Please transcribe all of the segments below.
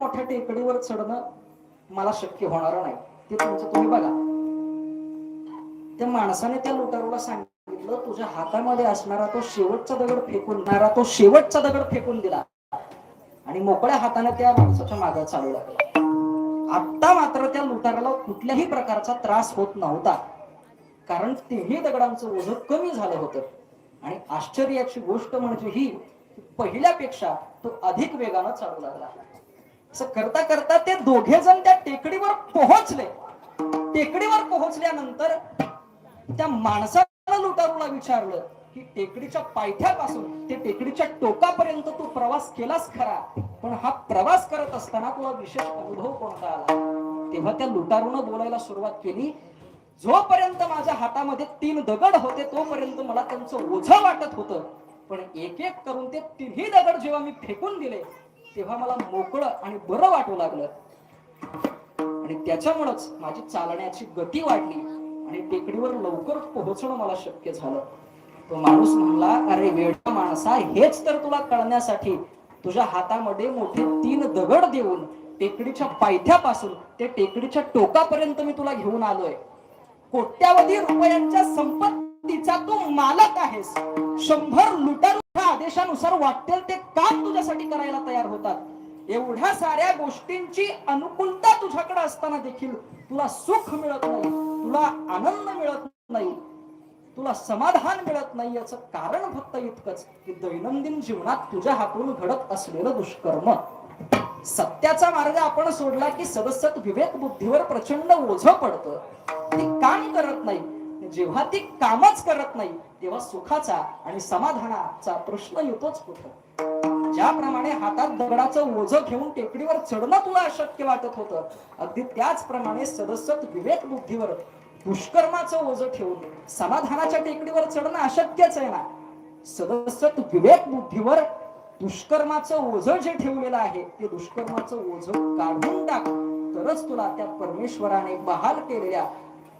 मोठ्या टेकडीवर चढणं मला शक्य होणार नाही. ते तुमचं तुम्ही बघा. त्या माणसाने त्या लुटारूला सांगितलं तुझ्या हातामध्ये असणारा तो शेवटचा दगड फेकून देणारा तो शेवटचा दगड फेकून दिला. आणि मोकळ्या हाताने त्या माणसाच्या मागे चालू लागला. आता मात्र त्या लुटाराला कुठल्याही प्रकारचा त्रास होत नव्हता. कारण तिन्ही दगडांचं ओझं कमी झालं होतं. आणि आश्चर्याची गोष्ट म्हणजे ही पहिल्यापेक्षा तो अधिक वेगानं चालू लागला. करता करता ते दोघे जण त्या टेकडीवर पोहोचले. टेकडीवर पोहोचल्यानंतर त्या माणसाला लुटारूला विचारलं की टेकडीच्या पायथ्यापासून ते टेकडीच्या टोकापर्यंत तू प्रवास केलास खरा? पण हा प्रवास करत असताना तुला विशेष अनुभव कोणता आला? तेव्हा त्या लुटारूनं बोलायला सुरुवात केली जोपर्यंत माझ्या हातामध्ये तीन दगड होते तोपर्यंत मला त्यांचं ओझ वाटत होतं. पण एक एक करून ते तिन्ही दगड जेव्हा मी फेकून दिले तेव्हा मला मोकळं आणि बरं वाटू लागलं. आणि त्याच्यामुळेच माझी चालण्याची गती वाढली आणि टेकडीवर लवकर पोहोचणं मला शक्य झालं. तो माणूस म्हणला अरे वेळा माणसा हेच तर तुला कळण्यासाठी. तुझ्या हातामध्ये मोठे तीन दगड देऊन टेकडीच्या पायथ्यापासून ते टेकडीच्या टोकापर्यंत मी तुला घेऊन आलोय. कोट्यावधी रुपयांच्या तिचा तू मालक आहेस. शंभर लुटर आदेशानुसार वाटेल ते काम तुझ्यासाठी करायला तयार होतात. एवढ्या साऱ्या गोष्टींची अनुकूलता तुझ्याकडे असताना देखील तुला सुख मिळत नाही तुला आनंद मिळत नाही तुला समाधान मिळत नाही याचं कारण फक्त इतकंच की दैनंदिन जीवनात तुझ्या हातून घडत असलेलं दुष्कर्म. सत्याचा मार्ग आपण सोडला की सदस्यत विवेक बुद्धीवर प्रचंड ओझ पडतं. ती काम करत नाही जेव्हा ती कामच करत नाही तेव्हा सुखाचा आणि समाधानाचा प्रश्न येतोच कुठं? ज्याप्रमाणे हातात दगडाचं ओझं घेऊन टेकडीवर चढणं तुला अशक्य वाटत होतं अगदी त्याचप्रमाणे सदस्यत विवेक बुद्धीवर दुष्कर्माचं ओझं ठेवून समाधानाच्या टेकडीवर चढणं अशक्यच आहे ना? सदस्यत विवेक बुद्धीवर दुष्कर्माचं ओझ जे ठेवलेलं आहे ते दुष्कर्माचं ओझ काढून टाक. तरच तुला त्या परमेश्वराने बहाल केलेल्या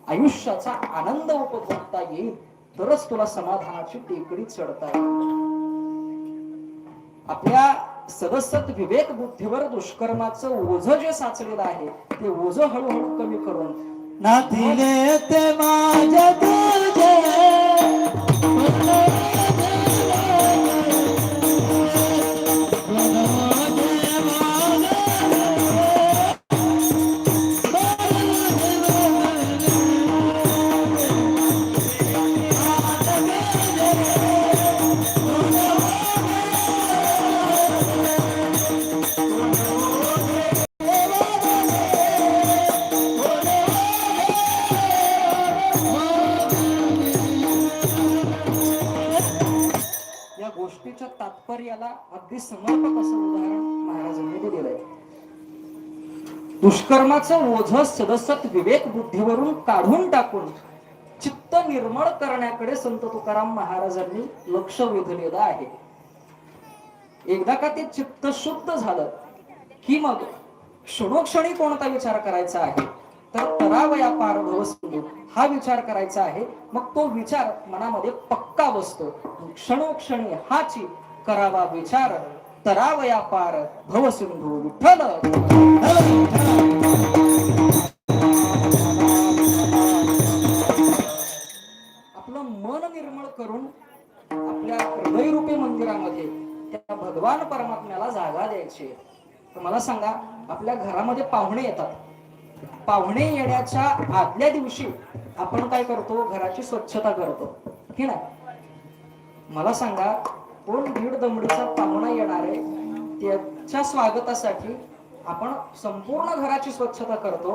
आयुष्याचा आनंद उपभोगता येईल तरच तुला समाधानाची टेकडी चढता येईल. आपल्या सदस्यत विवेक बुद्धीवर दुष्कर्माचं ओझ जे साचलेलं आहे ते ओझ हळूहळू कमी करून नाथिले ते माझ्या अगदी समर्पक असं उदाहरण महाराजांनी दिलेलं आहे. दुष्कर्माचं ओझ सदस्यत विवेक बुद्धीवरून काढून टाकून चित्त निर्मळ करण्याकडे संत तुकाराम महाराजांनी लक्ष वेधलेलं आहे. एकदा का ते चित्त शुद्ध झालं की मग क्षणोक्षणी कोणता विचार करायचा आहे? तर तरावया पार भवसिंधू हा विचार करायचा आहे. मग तो विचार मनामध्ये पक्का बसतो. क्षणोक्षणी हाची करावा विचार तरावया पार भवसिंधू विठ्ठल. आपलं मन निर्मळ करून आपल्या हृदयरूपी मंदिरामध्ये त्या भगवान परमात्म्याला जागा द्यायची. तर मला सांगा आपल्या घरामध्ये पाहुणे येतात. पाहुणे येण्याच्या आदल्या दिवशी आपण काय करतो? घराची स्वच्छता करतो. की नाही? मला सांगा कोण दीड दमडीचा पाहुणा येणार आहे त्याच्या स्वागतासाठी आपण संपूर्ण घराची स्वच्छता करतो.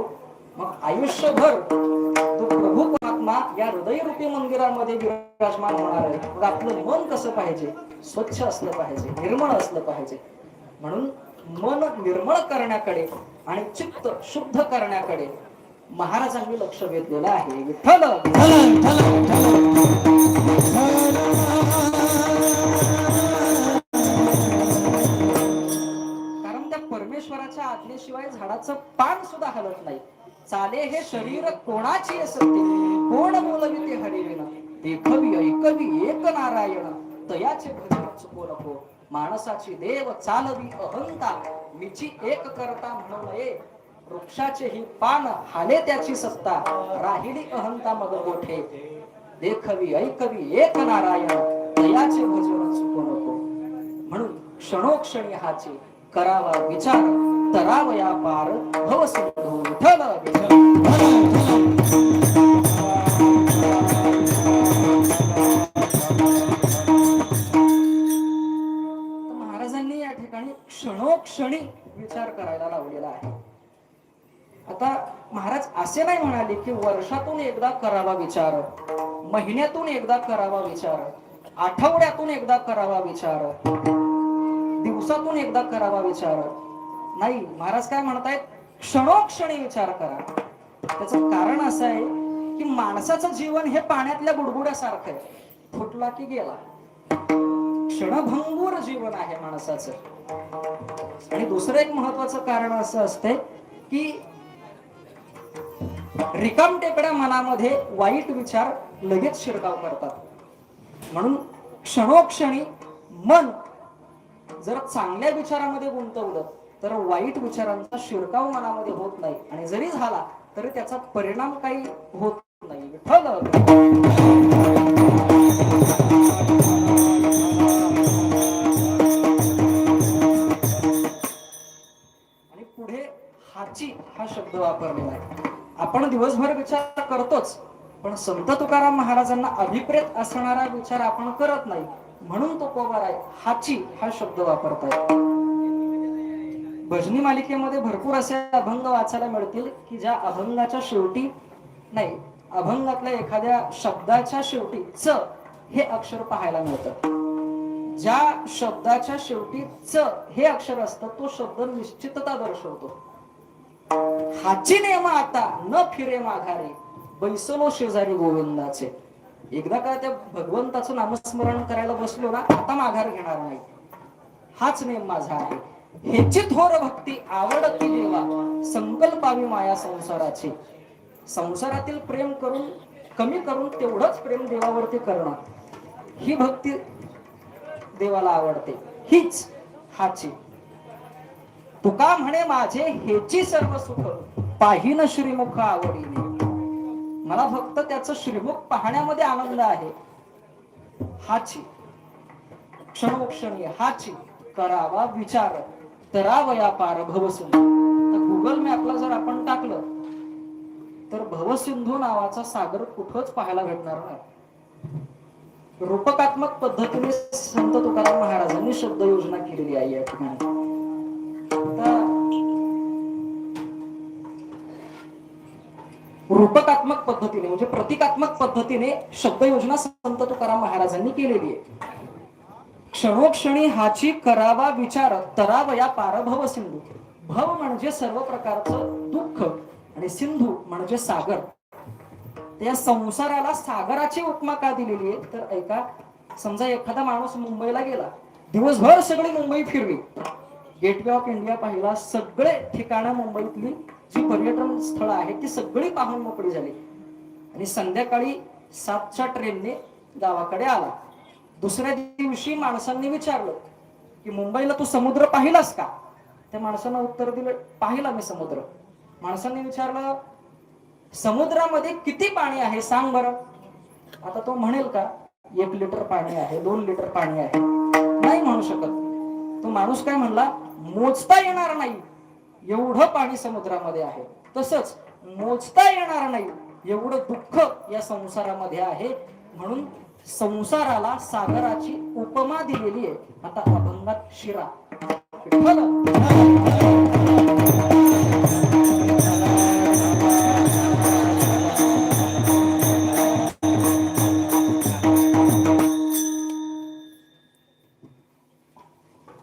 मग आयुष्यभर तो प्रभू परमात्मा या हृदयरूपी मंदिरामध्ये विराजमान होणार आहे. मग आपलं मन कसं पाहिजे? स्वच्छ असलं पाहिजे निर्मळ असलं पाहिजे. म्हणून मन निर्मळ करण्याकडे आणि चित्त शुद्ध करण्याकडे महाराजांनी लक्ष वेधलेलं आहे. विठ्ठल! झाडाचं पान सुद्धा हलत नाही. चाले हे शरीर कोणाची असते? कोण बोलवी ते देखवी ऐकवी एक नारायण तयाचे भजन चुको नको. माणसाची देव चालवी अहंता मिची एक करता म्हणून वृक्षाचे ही पान हाले त्याची सत्ता. राहिली अहंता मग मोठे देखवी ऐकवी एक नारायण दयाचे भजन चुकू नको. म्हणून क्षणोक्षणी हाचे करावा विचार. तरावया पार भव सिंधू महाराजांनी या ठिकाणी क्षणोक्षणी विचार करायला लावलेला आहे. आता महाराज असे नाही म्हणाले की वर्षातून एकदा करावा विचार महिन्यातून एकदा करावा विचार आठवड्यातून एकदा करावा विचार दिवसातून एकदा करावा विचार नाही महाराज काय म्हणतायत? क्षणोक्षणी विचार करा. त्याचं कारण असं आहे की माणसाचं जीवन हे पाण्यातल्या बुडबुड्यासारखं आहे. फुटला की गेला. क्षणभंगूर जीवन आहे माणसाचं. आणि दुसरं एक महत्वाचं कारण असं असते की रिकाम टेकड्या मनामध्ये वाईट विचार लगेच शिरकाव करतात. म्हणून क्षणोक्षणी मन जर चांगल्या विचारामध्ये गुंतवलं तर वाईट विचारांचा शिरकाव मनामध्ये होत नाही. आणि जरी झाला तरी त्याचा परिणाम काही होत नाही. आणि पुढे हाची हा शब्द वापरलेला आहे. आपण दिवसभर विचार करतोच पण संत तुकाराम महाराजांना अभिप्रेत असणारा विचार आपण करत नाही. म्हणून तो कोबार आहे हाची हा शब्द वापरताय भजनी मालिकेमध्ये भरपूर असे अभंग वाचायला मिळतील की ज्या अभंगाच्या शेवटी नाही अभंगातल्या एखाद्या शब्दाच्या शेवटी च हे अक्षर पाहायला मिळतं. ज्या शब्दाच्या शेवटी च हे अक्षर असतं तो शब्द निश्चितता दर्शवतो. हाची नेम आता न फिरे माघारे बैसलो शेजारी गोविंदाचे. एकदा का त्या भगवंताचं नामस्मरण करायला बसलो ना आता माघार घेणार नाही. हाच नेम माझा आहे. ह्याची थोर भक्ती आवडती देवा. संकल्पावी माया संसाराची. संसारातील प्रेम करून कमी करून तेवढंच प्रेम देवावरती करणं ही भक्ती देवाला आवडते. हीच हाची. तुका म्हणे माझे हेची सर्व सुख? पाहिन श्रीमुख आवडीने. मला फक्त त्याचं श्रीमुख पाहण्यामध्ये आनंद आहे. हाची. क्षणोक्षणी हाची. करावा विचार. तरावया पार भवसिंधू गुगल मॅपला जर आपण टाकलं तर भवसिंधू नावाचा सागर कुठंच पाहायला भेटणार नाही. रूपकात्मक पद्धतीने संत तुकाराम महाराजांनी शब्द योजना केलेली आहे या ठिकाणी. रूपकात्मक पद्धतीने म्हणजे प्रतिकात्मक पद्धतीने शब्द योजना संत तुकाराम महाराजांनी केलेली आहे. क्षणोक्षणी हाची करावा विचार तरावया पारभव सिंधू. भव म्हणजे सर्व प्रकारचं दुःख आणि सिंधू म्हणजे सागर. त्या संसाराला सागराची उपमा का दिलेली आहे? तर ऐका समजा एखादा माणूस मुंबईला गेला दिवसभर सगळी मुंबई फिरली गेटवे ऑफ इंडिया पाहिला सगळे ठिकाणं मुंबईतली जी पर्यटन स्थळ आहेत ती सगळी पाहून मोकळी झाली. आणि संध्याकाळी सातच्या ट्रेनने गावाकडे आला. दुसऱ्या दिवशी माणसांनी विचारलं की मुंबईला तू समुद्र पाहिलास का? त्या माणसानं उत्तर दिलं पाहिला मी समुद्र. माणसांनी विचारलं समुद्रामध्ये किती पाणी आहे सांग बरं. आता तो म्हणेल का एक लिटर पाणी आहे दोन लिटर पाणी आहे. नाही म्हणू शकत. तो माणूस काय म्हणला मोजता येणार नाही एवढं पाणी समुद्रामध्ये आहे. तसंच मोजता येणार नाही एवढं दुःख या संसारामध्ये आहे. म्हणून संसाराला सागराची उपमा दिलेली आहे. आता अभंगात शिरा.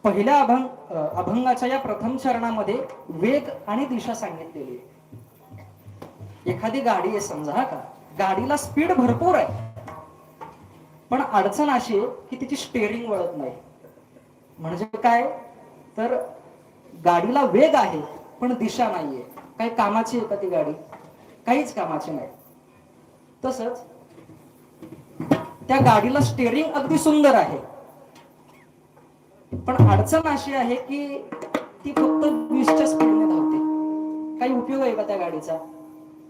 पहिल्या अभंग अभंगाच्या या प्रथम चरणामध्ये वेग आणि दिशा सांगितलेली आहे. एखादी गाडी आहे समजा हा का? गाडीला स्पीड भरपूर आहे. पण अडचण अशी आहे की तिची स्टेअरिंग वळत नाही. म्हणजे काय? तर गाडीला वेग आहे पण दिशा नाहीये. काही कामाची आहे का ती गाडी? काहीच कामाची नाही. तसंच त्या गाडीला स्टेअरिंग अगदी सुंदर आहे. पण अडचण अशी आहे की ती फक्त वीसच्या स्पीडने धावते. काही उपयोग आहे का त्या गाडीचा?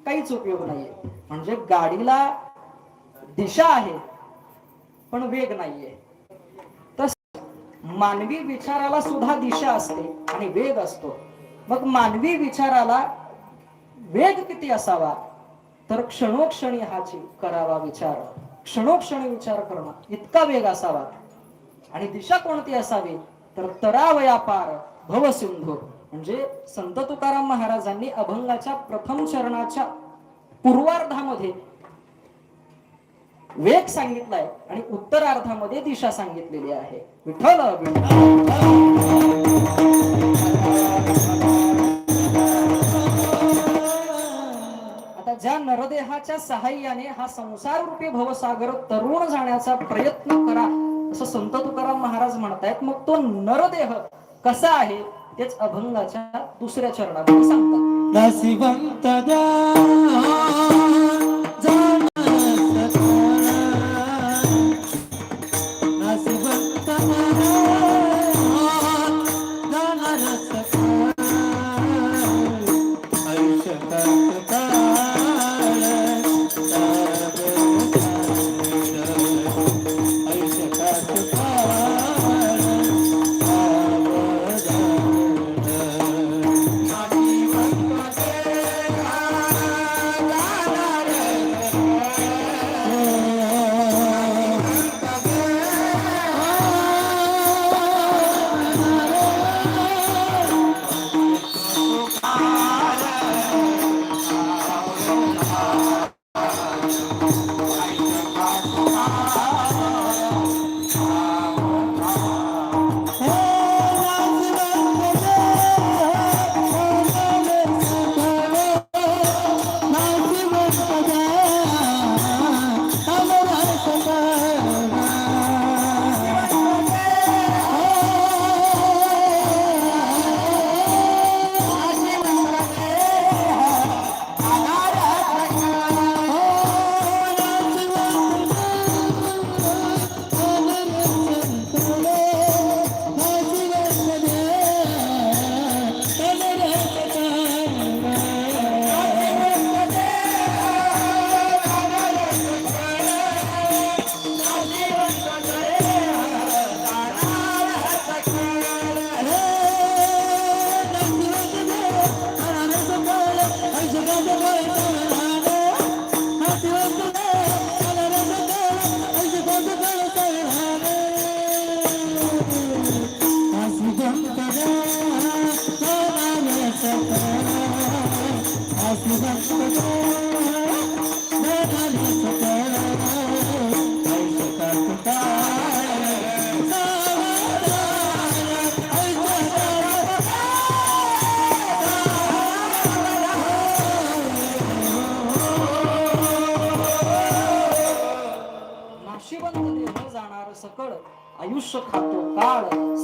काहीच उपयोग नाहीये. म्हणजे गाडीला दिशा आहे पण वेग नाहीये. तस मानवी विचाराला सुद्धा दिशा असते आणि वेग असतो. मग मानवी विचाराला वेग किती असावा? तर क्षणोक्षणी हाची करावा विचार. क्षणोक्षणी विचार करणं इतका वेग असावा. आणि दिशा कोणती असावी? तर तरावया पार भवसिंधू. म्हणजे संत तुकाराम महाराजांनी अभंगाच्या प्रथम चरणाच्या पूर्वार्धामध्ये वेग सांगितलाय आणि उत्तरार्धामध्ये दिशा सांगितलेली आहे. विठ्ठल विठ्ठल आता ज्या नरदेहाच्या सहाय्याने हा संसार रूपी भवसागर तरुण जाण्याचा प्रयत्न करा असं संत तुकाराम महाराज म्हणतायत. मग तो नरदेह कसा आहे तेच अभंगाच्या दुसऱ्या चरणामध्ये सांगतात.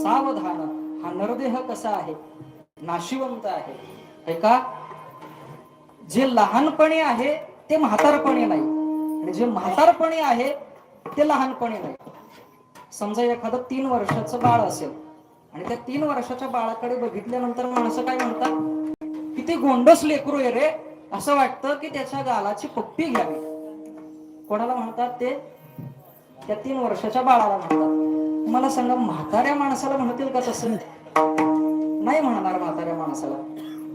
सावधान. हा नरदेह कसा आहे? नाशिवंत आहे. का? जे लहानपणी आहे ते म्हातारपणी नाही. आणि जे म्हातारपणी आहे ते लहानपणी नाही. समजा एखादं तीन वर्षाचं बाळ असेल आणि त्या तीन वर्षाच्या बाळाकडे बघितल्यानंतर माणसं काय म्हणतात? किती गोंडस लेकरू आहे रे. असं वाटतं की त्याच्या गालाची पप्पी घ्यावी. कोणाला म्हणतात ते? त्या तीन वर्षाच्या बाळाला म्हणतात. मला सांगा म्हाताऱ्या माणसाला म्हणतील का तसं? नाही म्हणणार म्हाताऱ्या माणसाला.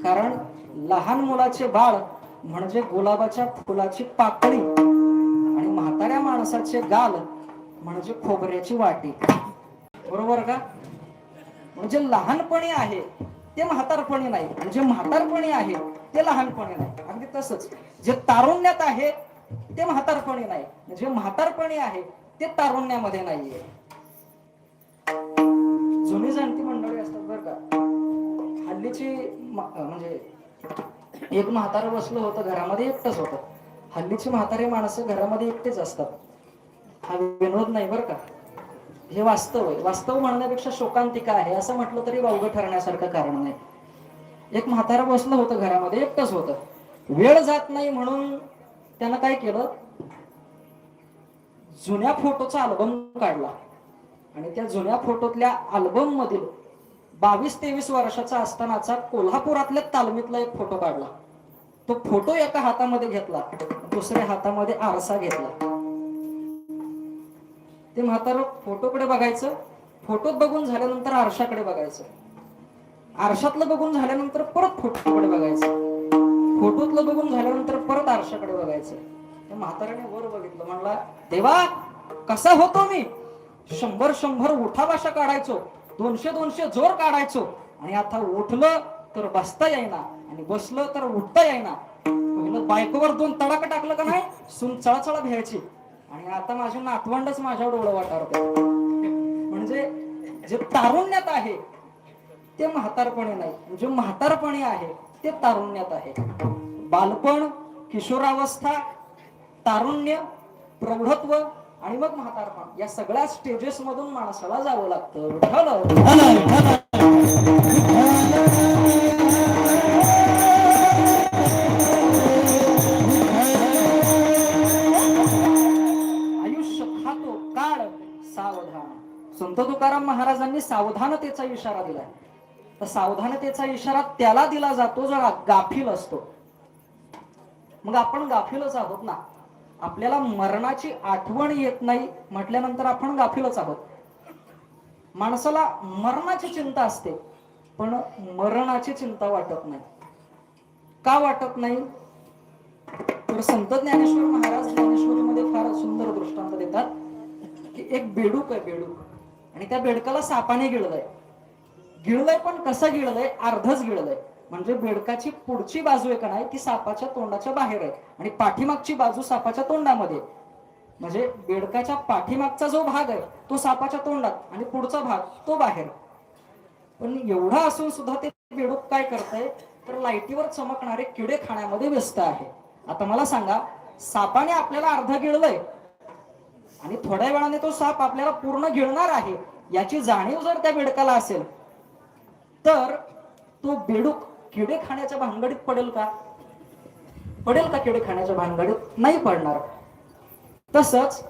कारण लहान मुलाचे बाळ म्हणजे गुलाबाच्या फुलाची पाकळी आणि म्हाताऱ्या माणसाचे गाल म्हणजे खोबऱ्याची वाटी. बरोबर का? म्हणजे लहानपणी आहे ते म्हातारपणी नाही. आणि जे म्हातारपणी आहे ते लहानपणी नाही. अगदी तसंच. जे तारुण्यात आहे ते म्हातारपणी नाही. जे म्हातारपणी आहे ते तारुण्यामध्ये नाहीये. जुनी जाणती मंडळी असतात बरं का. हल्लीची म्हणजे एक म्हातारं बसलं होतं घरामध्ये एकटंच होतं. हल्लीची म्हातारी माणसं घरामध्ये एकटेच असतात. हा विनोद नाही बरं का. हे वास्तव आहे. वास्तव म्हणण्यापेक्षा शोकांतिका आहे. असं म्हटलं तरी वावगं ठरण्यासारखं कारण नाही. एक म्हातारा बसलं होतं घरामध्ये एकटंच होतं. वेळ जात नाही म्हणून त्यानं काय केलं? जुन्या फोटोचा अल्बम काढला. आणि त्या जुन्या फोटोतल्या अल्बम मधील बावीस तेवीस वर्षाचा असतानाचा कोल्हापुरातल्या तालमीतला एक फोटो काढला. तो फोटो एका हातामध्ये घेतला. दुसऱ्या हातामध्ये आरसा घेतला. ते म्हातारं फोटोकडे बघायचं. फोटोत बघून झाल्यानंतर आरशाकडे बघायचं. आरशातलं बघून झाल्यानंतर परत फोटोकडे बघायचं. फोटोतलं बघून झाल्यानंतर परत आरशाकडे बघायचं. त्या म्हाताऱ्याने वर बघितलं. म्हणला देवा कसा होतो मी? शंभर शंभर उठाभाषा काढायचो. दोनशे दोनशे जोर काढायचो. आणि आता उठलं तर बसता येईना. आणि बसलं तर उठता येईना. पहिलं बायकोवर दोन तडाखा टाकलं का नाही? सून चळचळ भ्यायची आणि आता माझी नातवंडच माझ्यावर डोळं वाटारते. म्हणजे जे तारुण्यात आहे ते म्हातारपणे नाही. जे म्हातारपणे आहे ते तारुण्यात आहे. बालपण किशोरावस्था तारुण्य प्रौढत्व आणि मग म्हातारपण. या सगळ्या स्टेजेस मधून माणसाला जावं लागतं. विठ्ठल, आयुष्य काळ सावधान. संत तुकाराम महाराजांनी सावधानतेचा इशारा दिलाय. तर सावधानतेचा इशारा त्याला दिला जातो जो गाफील असतो. मग आपण गाफीलच आहोत ना. आपल्याला मरणाची आठवण येत नाही म्हटल्यानंतर आपण गाफीलच आहोत. माणसाला मरणाची चिंता असते पण मरणाची चिंता वाटत नाही. का वाटत नाही? तर संत ज्ञानेश्वर महाराज ज्ञानेश्वरीमध्ये फार सुंदर दृष्टांत देतात की एक बेडूक आहे बेडूक. आणि त्या बेडकाला सापाने गिळलंय. गिळलंय पण कसं गिळलंय? अर्धच गिळलंय. म्हणजे बेडकाची पुढची बाजू एक नाही ती सापाच्या तोंडाच्या बाहेर आहे. आणि पाठीमागची बाजू सापाच्या तोंडामध्ये म्हणजे बेडकाच्या पाठीमागचा जो भाग आहे तो सापाच्या तोंडात आणि पुढचा भाग तो बाहेर पण एवढा असून सुद्धा ते बेडूक काय करतंय तर लाईटीवर चमकणारे किडे खाण्यामध्ये व्यस्त आहे. आता मला सांगा सापाने आपल्याला अर्धा गिळलंय आणि थोड्या वेळाने तो साप आपल्याला पूर्ण गिळणार आहे याची जाणीव जर त्या बेडकाला असेल तर तो बेडूक किडे खाण्याच्या भानगडीत पडेल का? पडेल का किडे खाण्याच्या भानगडीत? नाही पडणार. तसंच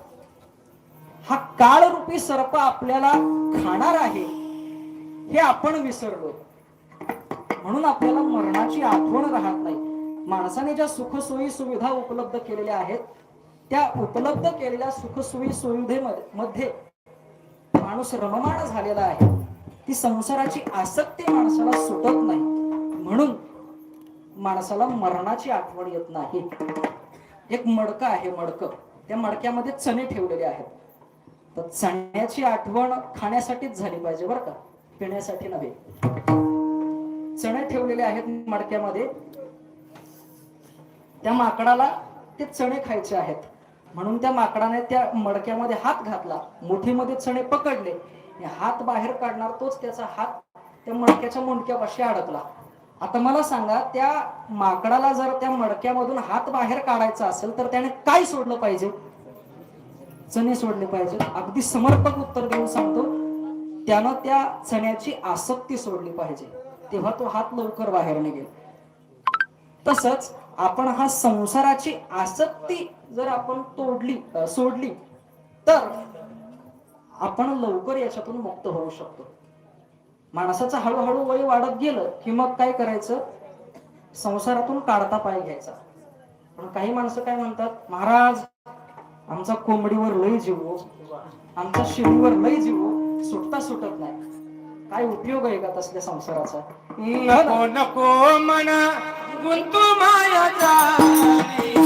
हा काळरूपी सर्प आपल्याला खाणार आहे हे आपण विसरलो. म्हणून आपल्याला मरणाची आठवण राहत नाही. माणसाने ज्या सुखसोयी सुविधा उपलब्ध केलेल्या आहेत त्या उपलब्ध केलेल्या सुखसोयी सुविधेमध्ये माणूस रममाण झालेला आहे. ती संसाराची आसक्ती माणसाला सुटत नाही. म्हणून माणसाला मरणाची आठवण येत नाही. एक मडकं आहे मडकं. त्या मडक्यामध्ये चणे ठेवलेले आहेत. तर चण्याची आठवण खाण्यासाठीच झाली पाहिजे बरं का? पिण्यासाठी नव्हे. चणे ठेवलेले आहेत मडक्यामध्ये. त्या माकडाला ते चणे खायचे आहेत. म्हणून त्या माकडाने त्या मडक्यामध्ये हात घातला. मुठीमध्ये चणे पकडले. हात बाहेर काढणार तोच त्याचा हात त्या मडक्याच्या मुंडक्यापाशी अडकला. आता मला सांगा त्या माकडाला जर त्या मडक्यामधून हात बाहेर काढायचा असेल तर त्याने काय सोडलं पाहिजे? चणे सोडले पाहिजे. अगदी समर्पक उत्तर देऊन सांगतो. त्यानं त्या चण्याची आसक्ती सोडली पाहिजे. तेव्हा तो हात लवकर बाहेर निघेल. तसंच आपण हा संसाराची आसक्ती जर आपण तोडली सोडली तर आपण लवकर याच्यातून मुक्त होऊ शकतो. माणसाचं हळूहळू वय वाढत गेलं की मग काय करायचं? संसारातून काढता पाय घ्यायचा. पण काही माणसं काय म्हणतात महाराज आमचा कोंबडीवर लय जीवो हो. आमचा शिडीवर लय जीवो हो. सुटता सुटत नाही. काय उपयोग आहे का तसल्या संसाराचा? नको नको म्हणा गुंतू मायाचा.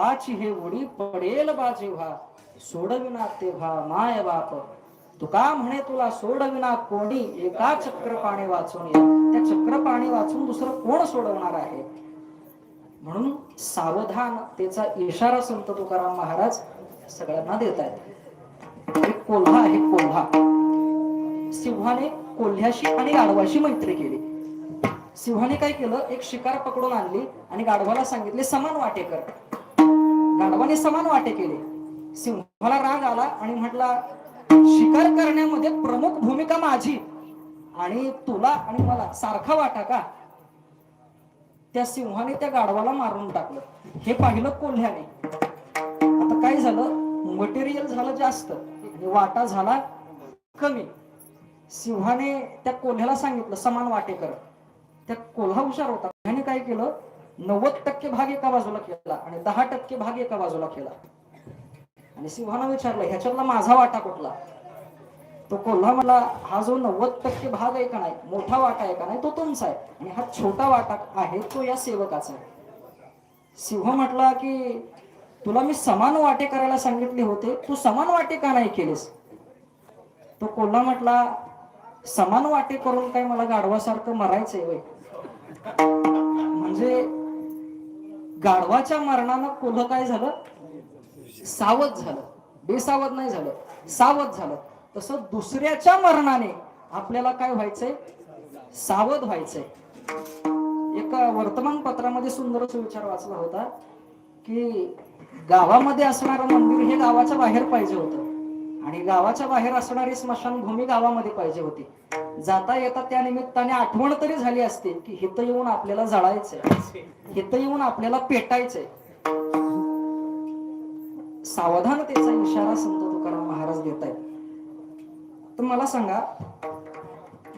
काळाची हे उडी पडेल बा जेव्हा सोडविना तेव्हा माय बाप. तुका म्हणे तुला सोडविना कोणी एका चक्र पाणी वाचून या. त्या चक्र पाणी वाचून दुसरं कोण सोडवणार आहे? म्हणून सावधान त्याचा इशारा संत तुकाराम महाराज सगळ्यांना देत आहेत एक कोल्हा आहे कोल्हा. सिंहाने कोल्ह्याशी आणि गाढवाशी मैत्री केली. सिंहाने काय केलं? एक शिकार पकडून आणली आणि गाढवाला सांगितले समान वाटे कर गाढवाने समान वाटे केले. सिंहाला राग आला आणि म्हटला शिकार करण्यामध्ये प्रमुख भूमिका माझी. आणि तुला आणि मला सारखा वाटा का? त्या सिंहाने त्या गाढवाला मारून टाकलं. हे पाहिलं कोल्ह्याने. आता काय झालं? मटेरियल झालं जास्त. आणि वाटा झाला कमी. सिंहाने त्या कोल्ह्याला सांगितलं समान वाटे कर. त्या कोल्हा हुशार होता. त्याने काय केलं? नव्वद टक्के भाग एका बाजूला केला आणि दहा टक्के भाग एका बाजूला केला. आणि सिंहानं विचारलं ह्याच्यातला माझा वाटा कुठला? तो कोल्हा म्हणला हा जो नव्वद टक्के भाग आहे का नाही मोठा वाटा आहे का नाही तो तुमचा आहे. आणि हा छोटा वाटा आहे तो या सेवकाचा आहे. सिंह म्हटला की तुला मी समान वाटे करायला सांगितले होते तू समान वाटे का नाही केलेस? तो कोल्हा म्हटला समान वाटे करून काय मला गाढवासारखं मरायचंय वय म्हणजे गाढवाच्या मरणानं कोल्ह काय झालं? सावध झालं. बेसावध नाही झालं. सावध झालं. तसं दुसऱ्याच्या मरणाने आपल्याला काय व्हायचंय? सावध व्हायचंय. एका वर्तमानपत्रामध्ये सुंदर विचार वाचला होता की गावामध्ये असणारं मंदिर हे गावाच्या बाहेर पाहिजे होतं. आणि गावाच्या बाहेर असणारी स्मशानभूमी गावामध्ये पाहिजे होती. जाता येता त्या निमित्ताने आठवण तरी झाली असते की हिथं येऊन आपल्याला जळायचंय. हिथं येऊन आपल्याला पेटायचंय. सावधानतेचा इशारा संत तुकाराम महाराज देत आहेत. तर मला सांगा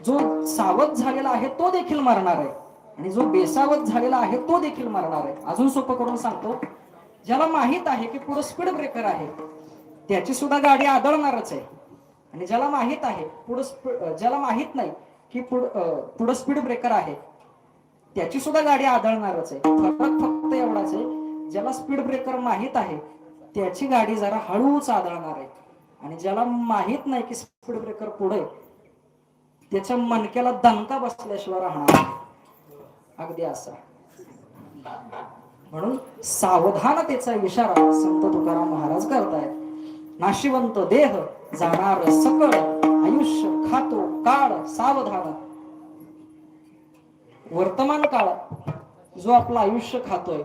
जो सावध झालेला आहे तो देखील मरणार आहे. आणि जो बेसावध झालेला आहे तो देखील मरणार आहे. अजून सोपं करून सांगतो. ज्याला माहीत आहे की पुढे स्पीड ब्रेकर आहे त्याची सुद्धा गाडी आदळणारच आहे. आणि ज्याला माहीत आहे पुढं ज्याला माहीत नाही की पुढे स्पीड ब्रेकर आहे त्याची सुद्धा गाडी आदळणारच आहे. फरक फक्त एवढाच आहे ज्याला स्पीड ब्रेकर माहीत आहे त्याची गाडी जरा हळूच आदळणार आहे. आणि ज्याला माहीत नाही की स्पीड ब्रेकर पुढे त्याच्या मनक्याला दणका बसल्याशिवाय राहणार अगदी असा. म्हणून सावधानतेचा इशारा संत तुकाराम महाराज करतायत. नाशिवंत देह जाणार सकळ आयुष्य खातो काळ सावधान. वर्तमान काळ जो आपला आयुष्य खातोय